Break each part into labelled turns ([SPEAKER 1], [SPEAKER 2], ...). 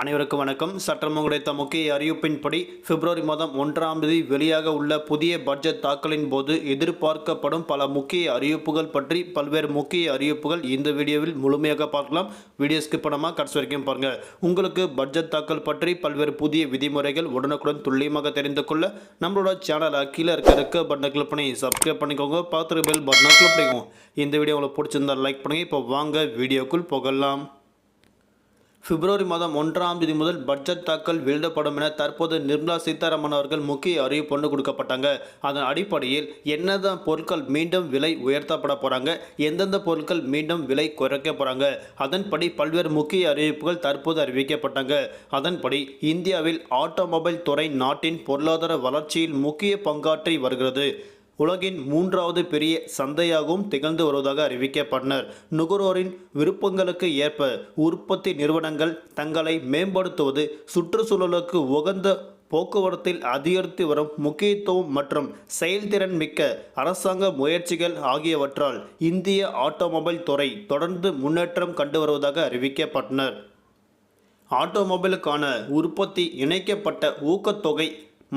[SPEAKER 1] அனைவருக்கும் வணக்கம். சட்டம் கிடைத்த முக்கிய அறிவிப்பின்படி பிப்ரவரி மாதம் ஒன்றாம் தேதி வெளியாக உள்ள புதிய பட்ஜெட் தாக்கலின் போது எதிர்பார்க்கப்படும் பல முக்கிய அறிவிப்புகள் பற்றி பல்வேறு முக்கிய அறிவிப்புகள் இந்த வீடியோவில் முழுமையாக பார்க்கலாம். வீடியோ ஸ்கிப் பண்ணாமல் கடைசி வரைக்கும் பாருங்கள் உங்களுக்கு பட்ஜெட் தாக்கல் பற்றி பல்வேறு புதிய விதிமுறைகள் உடனுக்குடன் துல்லியமாக தெரிந்து கொள்ள நம்மளோட சேனலை கீழே இருக்க இருக்க பட்டனை கிளிக் பண்ணி சப்ஸ்கிரைப் பண்ணிக்கோங்க. பார்த்துருக்க பெல் பட்டனை கிளிக் பண்ணிக்கோங்க. இந்த வீடியோ உங்களுக்கு பிடிச்சிருந்தா லைக் பண்ணுங்கள் இப்போ வாங்க வீடியோக்குள் போகலாம். பிப்ரவரி மாதம் ஒன்றாம் தேதி முதல் பட்ஜெட் தாக்கல் வெளியிடப்படும் என தற்போது நிர்மலா சீதாராமன் அவர்கள் முக்கிய அறிவிப்பு ஒன்று கொடுக்கப்பட்டாங்க. அதன் அடிப்படையில் என்னதான் பொருட்கள் மீண்டும் விலை உயர்த்தப்பட போகிறாங்க எந்தெந்த பொருட்கள் மீண்டும் விலை குறைக்க போகிறாங்க அதன்படி பல்வேறு முக்கிய அறிவிப்புகள் தற்போது அறிவிக்கப்பட்டாங்க. அதன்படி இந்தியாவில் ஆட்டோமொபைல் துறை நாட்டின் பொருளாதார வளர்ச்சியில் முக்கிய பங்காற்றி வருகிறது. உலகின் மூன்றாவது பெரிய சந்தையாகவும் திகழ்ந்து வருவதாக அறிவிக்கப்பட்டனர். நுகர்வோரின் விருப்பங்களுக்கு ஏற்ப உற்பத்தி நிறுவனங்கள் தங்களை மேம்படுத்துவது சுற்றுச்சூழலுக்கு உகந்த போக்குவரத்தில் அதிகரித்து வரும் முக்கியத்துவம் மற்றும் செயல்திறன் மிக்க அரசாங்க முயற்சிகள் ஆகியவற்றால் இந்திய ஆட்டோமொபைல் துறை தொடர்ந்து முன்னேற்றம் கண்டு வருவதாக அறிவிக்கப்பட்டனர். ஆட்டோமொபைலுக்கான உற்பத்தி இணைக்கப்பட்ட ஊக்கத்தொகை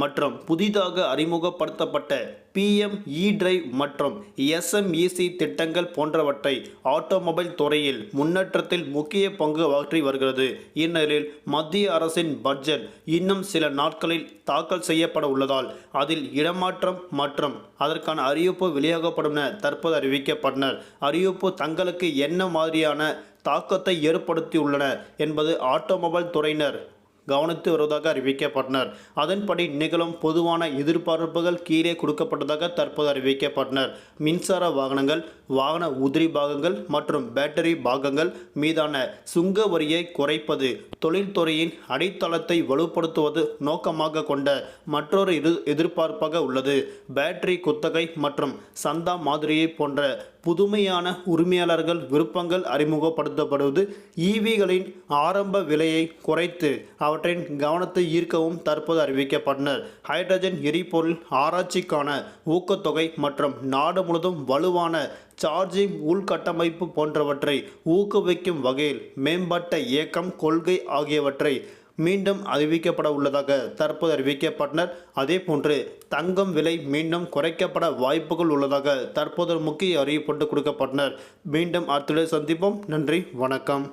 [SPEAKER 1] மற்றும் புதிதாக அறிமுகப்படுத்தப்பட்ட பிஎம் இ டிரைவ் மற்றும் எஸ்எம்இசி திட்டங்கள் போன்றவற்றை ஆட்டோமொபைல் துறையில் முன்னேற்றத்தில் முக்கிய பங்கு ஆற்றி வருகிறது. இந்நிலையில் மத்திய அரசின் பட்ஜெட் இன்னும் சில நாட்களில் தாக்கல் செய்யப்பட உள்ளதால் அதில் இடமாற்றம் மற்றும் அதற்கான அறிவிப்பு வெளியாகப்படும் என தற்போது அறிவிக்கப்பட்டனர். அறிவிப்பு தங்களுக்கு என்ன மாதிரியான தாக்கத்தை ஏற்படுத்தியுள்ளன என்பது ஆட்டோமொபைல் துறையினர் கவனித்து வருவதாக அறிவிக்கப்பட்டனர். அதன்படி நிகழும் பொதுவான எதிர்பார்ப்புகள் கீழே கொடுக்கப்பட்டதாக தற்போது அறிவிக்கப்பட்டனர். மின்சார வாகனங்கள் வாகன உதிரி பாகங்கள் மற்றும் பேட்டரி பாகங்கள் மீதான சுங்க வரியை குறைப்பது தொழில்துறையின் அடித்தளத்தை வலுப்படுத்துவது நோக்கமாக கொண்ட மற்றொரு எதிர் எதிர்பார்ப்பாக உள்ளது. பேட்டரி குத்தகை மற்றும் சந்தா மாதிரியை போன்ற புதுமையான உரிமையாளர்கள் விருப்பங்கள் அறிமுகப்படுத்தப்படுவது ஈவிகளின் ஆரம்ப விலையை குறைத்து அவற்றின் கவனத்தை ஈர்க்கவும் தற்போது அறிவிக்கப்பட்டனர். ஹைட்ரஜன் எரிபொருள் ஆராய்ச்சிக்கான ஊக்கத்தொகை மற்றும் நாடு முழுவதும் வலுவான சார்ஜிங் உள்கட்டமைப்பு போன்றவற்றை ஊக்குவிக்கும் வகையில் மேம்பட்ட இயக்கம் கொள்கை ஆகியவற்றை மீண்டும் அறிவிக்கப்பட உள்ளதாக தற்போது அறிவிக்கப்பட்டனர். அதே போன்று தங்கம் விலை மீண்டும் குறைக்கப்பட வாய்ப்புகள் உள்ளதாக தற்போது முக்கிய அறிவிப்பு கொடுக்கப்பட்டனர். மீண்டும் அடுத்த சந்திப்போம். நன்றி வணக்கம்.